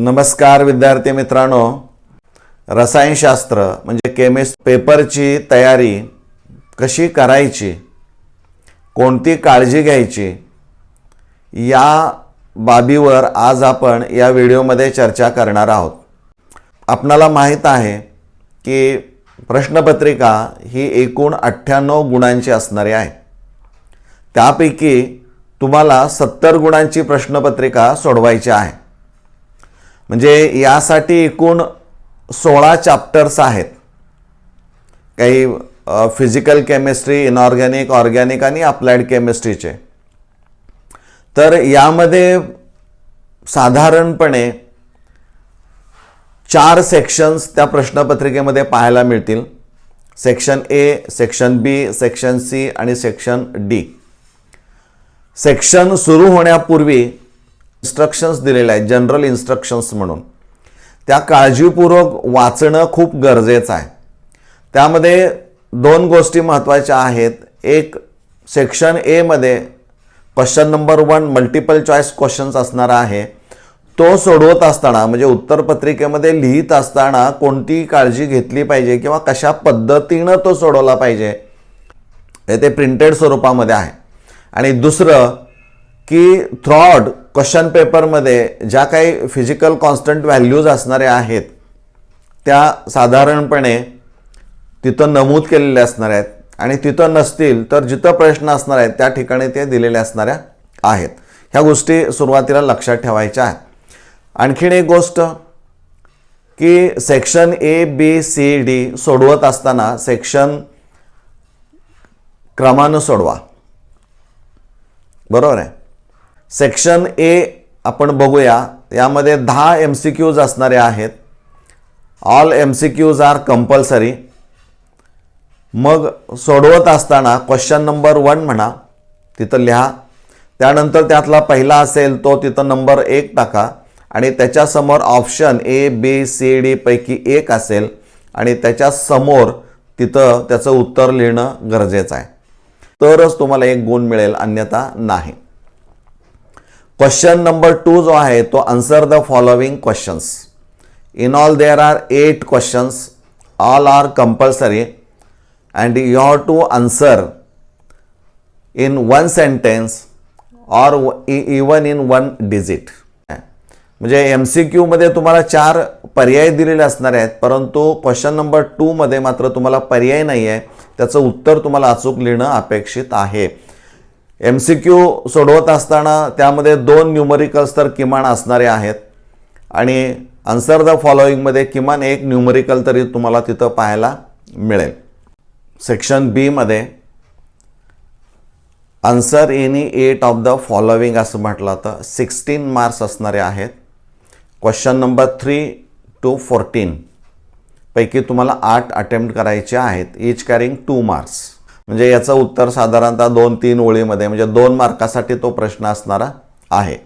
नमस्कार विद्यार्थी मित्रांनो. रसायनशास्त्र म्हणजे केमिस्ट पेपरची तयारी कशी करायची? कोणती काळजी घ्यायची? या बाबीवर आज आपण या व्हिडिओमध्ये चर्चा करणार आहोत. आपणाला माहीत आहे की प्रश्नपत्रिका ही एकूण अठ्ठ्याण्णव गुणांची असणारी आहे. त्यापैकी तुम्हाला सत्तर गुणांची प्रश्नपत्रिका सोडवायची आहे. म्हणजे यासाठी एकूण सोळा चॅप्टर्स आहेत. काही फिजिकल केमिस्ट्री इनऑर्गॅनिक ऑर्गॅनिक आणि अप्लाइड केमिस्ट्रीचे तर यामध्ये साधारणपणे चार सेक्शन्स त्या प्रश्नपत्रिकेमध्ये पाहायला मिळतील. Section A section B section C आणि सेक्शन डी सेक्शन सुरू होण्यापूर्वी इन्स्ट्रक्शन्स दिलेले आहेत जनरल इन्स्ट्रक्शन्स म्हणून. त्या काळजीपूर्वक वाचणं खूप गरजेचं आहे. त्यामध्ये दोन गोष्टी महत्त्वाच्या आहेत. एक सेक्शन एमध्ये question number one multiple choice questions असणारा आहे. तो सोडवत असताना म्हणजे उत्तरपत्रिकेमध्ये लिहित असताना कोणती काळजी घेतली पाहिजे किंवा कशा पद्धतीनं तो सोडवला पाहिजे हे ते प्रिंटेड स्वरूपामध्ये आहे. आणि दुसरं की थ्रॉड क्वेश्चन पेपरमध्ये ज्या काही फिजिकल कॉन्स्टंट व्हॅल्यूज असणाऱ्या आहेत त्या साधारणपणे तिथं नमूद केलेल्या असणार आहेत. आणि तिथं नसतील तर जिथं प्रश्न असणार आहेत त्या ठिकाणी ते दिलेल्या असणाऱ्या आहेत. ह्या गोष्टी सुरुवातीला लक्षात ठेवायच्या आहेत. आणखीन एक गोष्ट की section A B C D सोडवत असताना सेक्शन क्रमानं सोडवा. बरोबर आहे? सेक्शन ए आपण बघूया. यामध्ये दहा एम सी क्यूज असणारे आहेत. All M C Qs are compulsory मग सोडवत असताना क्वेश्चन नंबर वन म्हणा. तिथं लिहा. त्यानंतर त्यातला पहिला असेल तो तिथं नंबर एक टाका. आणि त्याच्यासमोर option A B C D पैकी एक असेल. आणि त्याच्यासमोर तिथं त्याचं उत्तर लिहिणं गरजेचं आहे. तरच तुम्हाला एक गुण मिळेल अन्यथा नाही. क्वेश्चन नंबर टू जो आहे तो answer the following questions in all there are eight questions all are compulsory and you have to answer in one sentence or even in one digit म्हणजे एम सी क्यूमध्ये तुम्हाला चार पर्याय दिलेले असणार आहेत परंतु क्वेश्चन नंबर टूमध्ये मात्र तुम्हाला पर्याय नाही आहे त्याचं उत्तर तुम्हाला अचूक लिहिणं अपेक्षित आहे. एम सी क्यू सोडवत असताना त्यामध्ये दोन न्यूमरिकल्स तर किमान असणारे आहेत. आणि आन्सर द फॉलोईंगमध्ये किमान एक न्यूमरिकल तरी तुम्हाला तिथं पाहायला मिळेल. सेक्शन बीमध्ये answer any eight of the following असं म्हटलं तर सिक्स्टीन मार्क्स असणारे आहेत. Question number three to fourteen पैकी तुम्हाला आठ अटेम्प्ट करायचे आहेत. इच कॅरिंग टू मार्क्स म्हणजे याचं उत्तर साधारणतः दोन तीन ओळीमध्ये म्हणजे दोन मार्कासाठी तो प्रश्न असणारा आहे.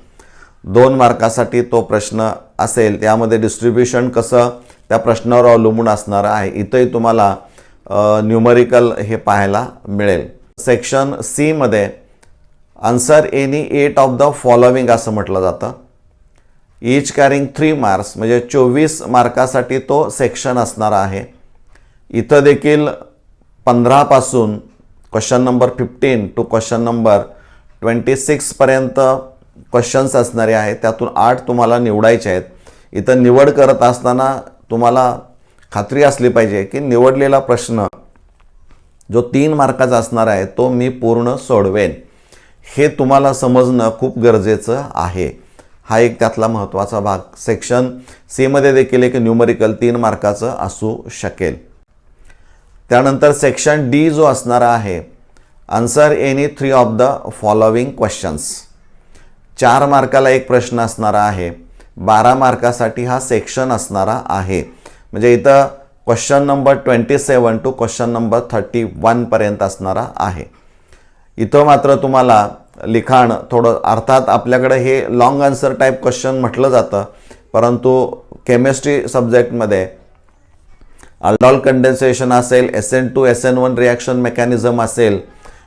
दोन मार्कासाठी तो प्रश्न असेल त्यामध्ये डिस्ट्रीब्युशन कसं त्या प्रश्नावर अवलंबून असणारं आहे इथंही तुम्हाला न्यूमरिकल हे पाहायला मिळेल. सेक्शन सीमध्ये answer any eight of the following असं म्हटलं जातं. इच कॅरिंग थ्री मार्क्स म्हणजे चोवीस मार्कासाठी तो सेक्शन असणार आहे. इथं देखील पंधरापासून question number fifteen to question number twenty सिक्सपर्यंत questions असणारे आहेत. त्यातून आठ तुम्हाला निवडायचे आहेत. इथं निवड करत असताना तुम्हाला खात्री असली पाहिजे की निवडलेला प्रश्न जो तीन मार्काचा असणार आहे तो मी पूर्ण सोडवेन. हे तुम्हाला समजणं खूप गरजेचं आहे. हा एक त्यातला महत्त्वाचा भाग. सेक्शन सीमध्ये देखील एक न्यूमरिकल तीन मार्काचं असू शकेल. त्यानंतर सेक्शन डी जो असणारा आहे answer any three of the following questions चार मार्काला एक प्रश्न असणारा आहे बारा मार्कासाठी हा सेक्शन असणारा आहे. म्हणजे इथं question number twenty seven to question number thirty वनपर्यंत असणारा आहे. इथं मात्र तुम्हाला लिखाण थोडं अर्थात आपल्याकडे हे लॉंग आन्सर टाईप क्वेश्चन म्हटलं जातं परंतु केमिस्ट्री सब्जेक्टमध्ये अल्डॉल कंडेन्सेशन असेल S N two S N one reaction mechanism असेल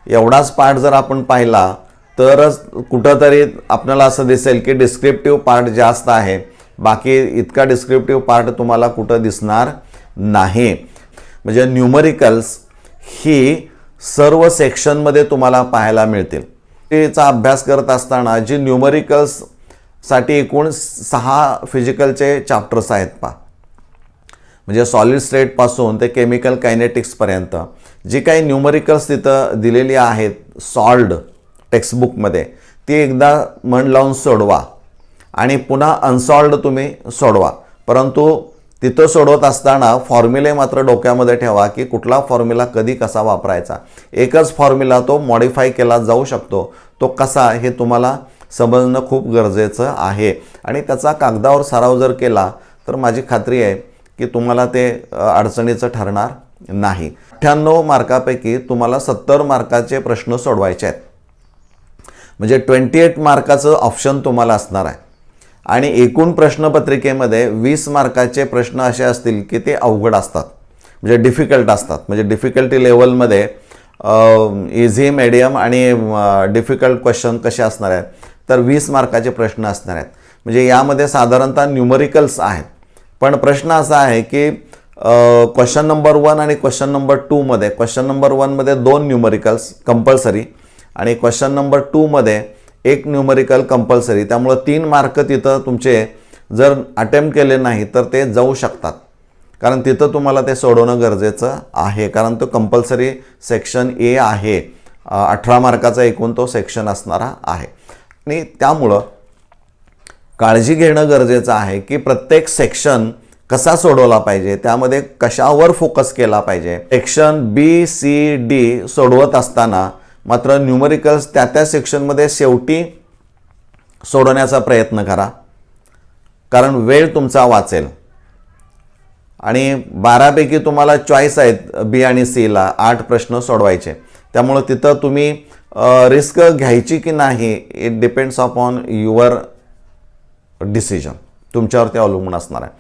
एवढाच पार्ट जर आपण पाहिला तरच कुठंतरी आपल्याला असं दिसेल की डिस्क्रिप्टिव्ह पार्ट जास्त आहे. बाकी इतका डिस्क्रिप्टिव्ह पार्ट तुम्हाला कुठं दिसणार नाही. म्हणजे न्यूमरिकल्स ही सर्व सेक्शनमध्ये तुम्हाला पाहायला मिळतील. चा अभ्यास करत असताना जी न्यूमरिकल्ससाठी एकूण सहा फिजिकलचे चॅप्टर्स आहेत पा म्हणजे सॉलिड स्टेटपासून ते केमिकल कायनेटिक्सपर्यंत जी काही न्यूमरिकल्स तिथं दिलेली आहेत सॉल्ड टेक्स्टबुकमध्ये ती एकदा मन लावून सोडवा. आणि पुन्हा अनसॉल्ड तुम्ही सोडवा. परंतु तिथं सोडवत असताना फॉर्म्युले मात्र डोक्यामध्ये ठेवा की कुठला फॉर्म्युला कधी कसा वापरायचा. एकच फॉर्म्युला तो मॉडिफाय केला जाऊ शकतो. तो कसा हे तुम्हाला समजणं खूप गरजेचं आहे. आणि त्याचा कागदावर सराव जर केला तर माझी खात्री आहे की तुम्हाला ते अडचणीचं ठरणार नाही. अठ्ठ्याण्णव मार्कापैकी तुम्हाला सत्तर मार्काचे प्रश्न सोडवायचे आहेत. म्हणजे ट्वेंटी एट मार्काचं ऑप्शन तुम्हाला असणार आहे. आणि एकूण प्रश्नपत्रिकेमध्ये वीस मार्काचे प्रश्न असे असतील की ते अवघड असतात. म्हणजे डिफिकल्ट असतात. म्हणजे डिफिकल्टी लेवलमध्ये इझी मेडियम आणि डिफिकल्ट क्वेश्चन कसे असणार आहेत? तर वीस मार्काचे प्रश्न असणार आहेत. म्हणजे यामध्ये साधारणतः न्यूमरिकल्स आहेत. पण प्रश्न असा आहे की क्वेश्चन नंबर वन आणि क्वेश्चन नंबर टूमध्ये क्वेश्चन नंबर वनमध्ये दोन न्यूमरिकल्स कंपल्सरी आणि क्वेश्चन नंबर टूमध्ये एक न्यूमरिकल कंपल्सरी त्यामुळं तीन मार्क तिथं तुमचे जर अटेम्प्ट केले नाही तर ते जाऊ शकतात. कारण तिथं तुम्हाला ते सोडवणं गरजेचं आहे. कारण तो कंपल्सरी सेक्शन ए आहे. अठरा मार्काचा एकूण तो सेक्शन असणारा आहे. आणि त्यामुळं काळजी घेणं गरजेचं आहे की प्रत्येक सेक्शन कसा सोडवला पाहिजे त्यामध्ये कशावर फोकस केला पाहिजे. सेक्शन बी सी डी सोडवत असताना मात्र न्यूमरिकल्स त्या त्या सेक्शनमध्ये शेवटी सोडवण्याचा प्रयत्न करा. कारण वेळ तुमचा वाचेल. आणि बारापैकी तुम्हाला चॉईस आहेत बी आणि सीला आठ प्रश्न सोडवायचे. त्यामुळं तिथं तुम्ही रिस्क घ्यायची की नाही it depends upon your decision तुमच्यावरती अवलंबून असणार आहे.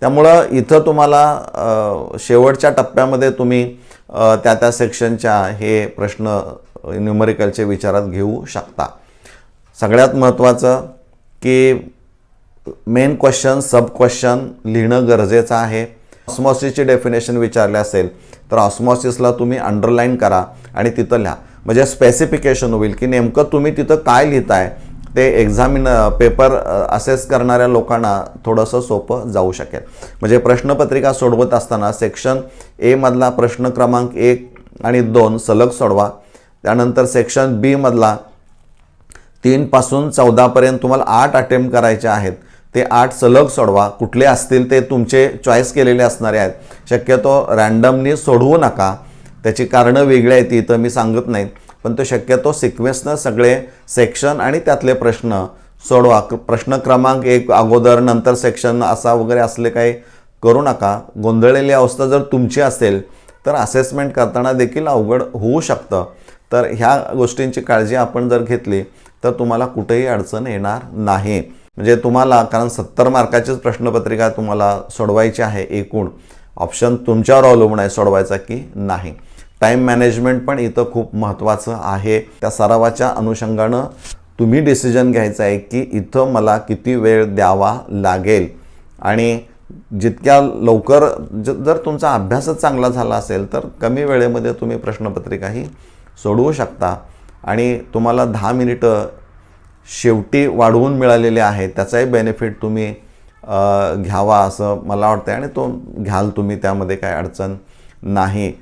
त्यामुळं इथं तुम्हाला शेवटच्या टप्प्यामध्ये तुम्ही त्या त्या सेक्शनच्या हे प्रश्न न्यूमरिकलचे विचारात घेऊ शकता. सगळ्यात महत्त्वाचं की मेन क्वेश्चन सब क्वेश्चन लिहिणं गरजेचं आहे. ऑस्मॉसिसची डेफिनेशन विचारले असेल तर ऑस्मॉसिसला तुम्ही अंडरलाईन करा आणि तिथं लिहा. म्हणजे स्पेसिफिकेशन होईल की नेमकं तुम्ही तिथं काय लिहिताय ते एक्झामिन पेपर असेस करणाऱ्या लोकांना थोडंसं सोपं जाऊ शकेल. म्हणजे प्रश्नपत्रिका सोडवत असताना सेक्शन एमधला प्रश्न क्रमांक एक आणि दोन सलग सोडवा. त्यानंतर सेक्शन बीमधला तीनपासून चौदापर्यंत तुम्हाला आठ अटेम्प्ट करायचे आहेत. ते आठ सलग सोडवा. कुठले असतील ते तुमचे चॉईस केलेले असणारे आहेत. शक्यतो रँडमनी सोडवू नका. त्याची कारणं वेगळी आहेत ती इथं मी सांगत नाही. पण तो शक्यतो सिक्वेन्सनं सगळे सेक्शन आणि त्यातले प्रश्न सोडवा. प्रश्न क्रमांक एक अगोदर नंतर सेक्शन असा वगैरे असले काही करू नका. गोंधळलेली अवस्था जर तुमची असेल तर असेसमेंट करताना देखील अवघड होऊ शकतं. तर ह्या गोष्टींची काळजी आपण जर घेतली तर तुम्हाला कुठेही अडचण येणार नाही. म्हणजे तुम्हाला कारण सत्तर मार्काचीच प्रश्नपत्रिका तुम्हाला सोडवायची आहे एकूण. ऑप्शन तुमच्यावर अवलंबून आहे सोडवायचा की नाही. टाईम मॅनेजमेंट पण इथं खूप महत्त्वाचं आहे. त्या सरावाच्या अनुषंगानं तुम्ही डिसिजन घ्यायचं आहे की इथं मला किती वेळ द्यावा लागेल. आणि जितक्या लवकर ज जर तुमचा अभ्यासच चांगला झाला असेल तर कमी वेळेमध्ये तुम्ही प्रश्नपत्रिकाही सोडवू शकता. आणि तुम्हाला दहा मिनिटं शेवटी वाढवून मिळालेले आहे त्याचाही बेनिफिट तुम्ही घ्यावा असं मला वाटतं आणि तो घ्याल तुम्ही त्यामध्ये काय अडचण नाही.